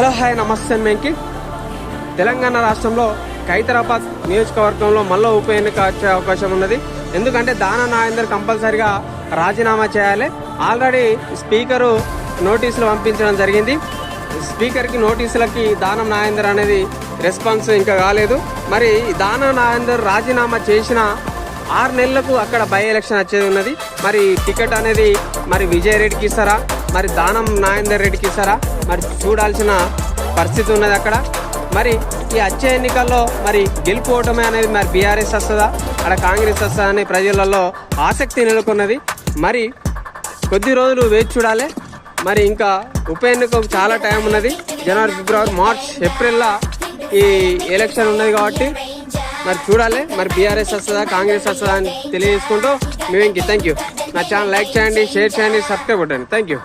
Hello hi నమస్తే మేకి. తెలంగాణ రాష్ట్రంలో ఖైదరాబాద్ నియోజకవర్గంలో మళ్ళీ ఉప ఎన్నిక వచ్చే అవకాశం ఉన్నది. ఎందుకంటే దాన నాయందర్ కంపల్సరిగా రాజీనామా చేయాలి. ఆల్రెడీ స్పీకరు నోటీసులు పంపించడం జరిగింది. స్పీకర్కి నోటీసులకి దానం నాయందర్ అనేది రెస్పాన్స్ ఇంకా కాలేదు. మరి దానం నాయందర్ రాజీనామా చేసిన ఆరు నెలలకు అక్కడ బై ఎలక్షన్ వచ్చేది ఉన్నది. మరి టికెట్ అనేది మరి విజయ్ రెడ్డికి ఇస్తారా? మరి దానం నాగేందర్ రెడ్డికి ఇస్తారా? మరి చూడాల్సిన పరిస్థితి ఉన్నది అక్కడ. మరి ఈ వచ్చే ఎన్నికల్లో మరి గెలుపోవటమే అనేది మరి బీఆర్ఎస్ వస్తుందా? అక్కడ కాంగ్రెస్ వస్తుందా అనే ప్రజలలో ఆసక్తి నెలకొన్నది. మరి కొద్ది రోజులు వేచి చూడాలి. మరి ఇంకా ఉప ఎన్నికకు చాలా టైం ఉన్నది. జనవరి ఫిబ్రవరి మార్చ్ ఏప్రిల్లో ఈ ఎలక్షన్ ఉన్నది కాబట్టి మరి చూడాలి. మరి బీఆర్ఎస్ వస్తుందా కాంగ్రెస్ వస్తుందా అని తెలియజేసుకుంటూ మేము ఇంక థ్యాంక్ యూ నా ఛానల్ లైక్ చేయండి షేర్ చేయండి సబ్స్క్రైబ్ కొట్టండి. Thank you